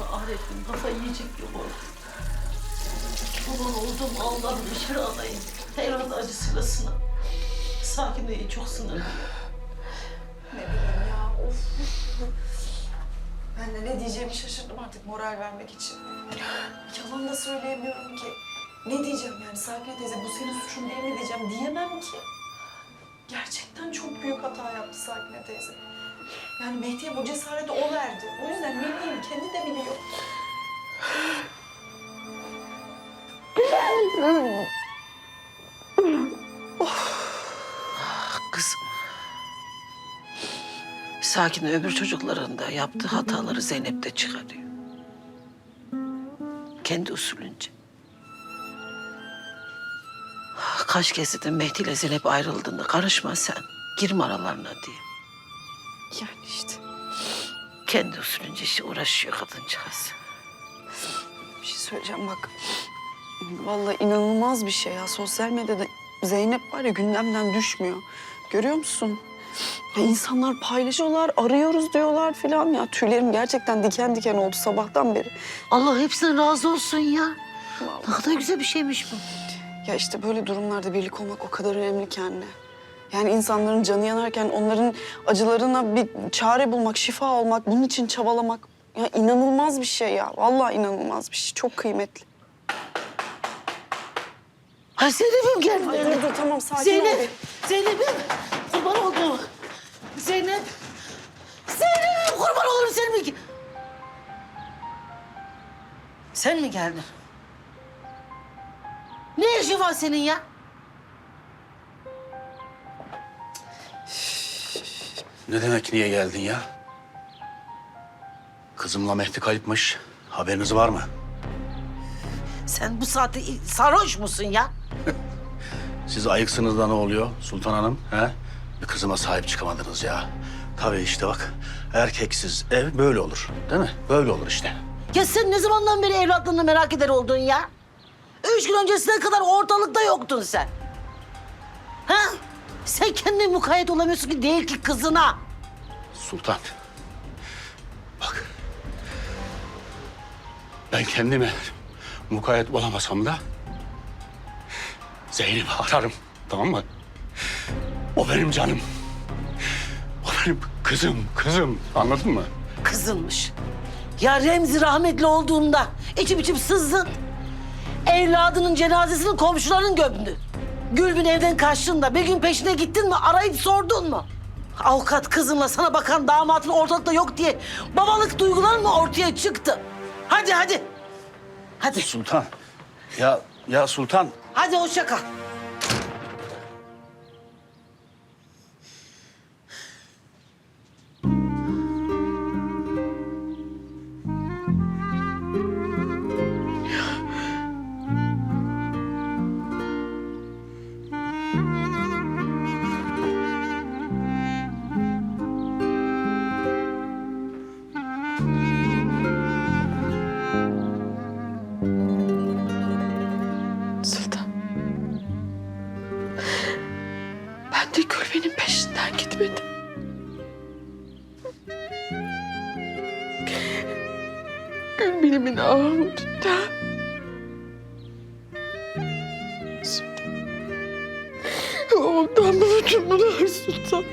ettim. Kafayı yiyecek gibi korktum. Baban oldum Allah'ım dışarı alayım. Evlat acısıyla sınav. Sakinliği çok sınırlı. Ne bileyim ya of. Ben de ne diyeceğimi şaşırdım artık moral vermek için. Yalan da söyleyemiyorum ki. Ne diyeceğim yani Sakine teyze bu senin suçun değil mi diyeceğim diyemem ki. Gerçekten çok büyük hata yaptı Sakine teyze. Yani Mehdi'ye bu cesareti o verdi. O yüzden bileyim kendi de biliyor. Kızım. Sakin öbür çocukların da yaptığı hataları Zeynep de çıkarıyor. Kendi usulünce. Kaç kez dedim Mehdi ile Zeynep ayrıldığında karışma sen. Girme aralarına diye. Yani işte Kendi usulünce işte uğraşıyor kadıncağız. bir şey söyleyeceğim bak. Vallahi inanılmaz bir şey ya. Sosyal medyada Zeynep var ya gündemden düşmüyor. Görüyor musun? Ya insanlar paylaşıyorlar, arıyoruz diyorlar filan ya. Tüylerim gerçekten diken diken oldu sabahtan beri. Allah hepsine razı olsun ya. Vallahi. Ne kadar güzel bir şeymiş bu. Ya işte böyle durumlarda birlik olmak o kadar önemli ki anne. Yani insanların canı yanarken onların acılarına bir çare bulmak, şifa olmak, bunun için çabalamak. Ya inanılmaz bir şey ya. Vallahi inanılmaz bir şey. Çok kıymetli. Ha Zeynep'im geldi. Ay, dur dur tamam sakin ol. Zeynep. Zeynep'im kurban oldum. Zeynep, Zeynep'im kurban olurum sen mi? Sen mi geldin? Ne işin var senin ya? Ne demek niye geldin ya? Kızımla Mehdi kayıpmış. Haberiniz var mı? Sen bu saatte sarhoş musun ya? Siz ayıksınız da ne oluyor Sultan Hanım? He? Bir kızıma sahip çıkamadınız ya. Tabii işte bak erkeksiz ev böyle olur. Değil mi? Böyle olur işte. Ya sen ne zamandan beri evlatlığını merak eder oldun ya? Üç gün öncesine kadar ortalıkta yoktun sen. Ha? Sen kendine mukayyet olamıyorsun ki değil ki kızına. Sultan. Bak. Ben kendime mukayyet olamasam da Zeynep'i ararım. Tamam mı? O benim canım. O benim kızım, kızım. Anladın mı? Kızılmış. Ya Remzi rahmetli olduğunda içim içim sızdın. Evladının cenazesini komşuların gömdü. Gülbin evden kaçtığında bir gün peşine gittin mi arayıp sordun mu? Avukat kızımla sana bakan damatın ortalıkta yok diye babalık duyguların mı ortaya çıktı? Hadi hadi. Hadi. Sultan. Ya ya Sultan. Hadi hoşça kal. De Gülben'in peşinden gitmedim. Gülben'imin. Sultan. Ondan bu bütün bunlar Sultan.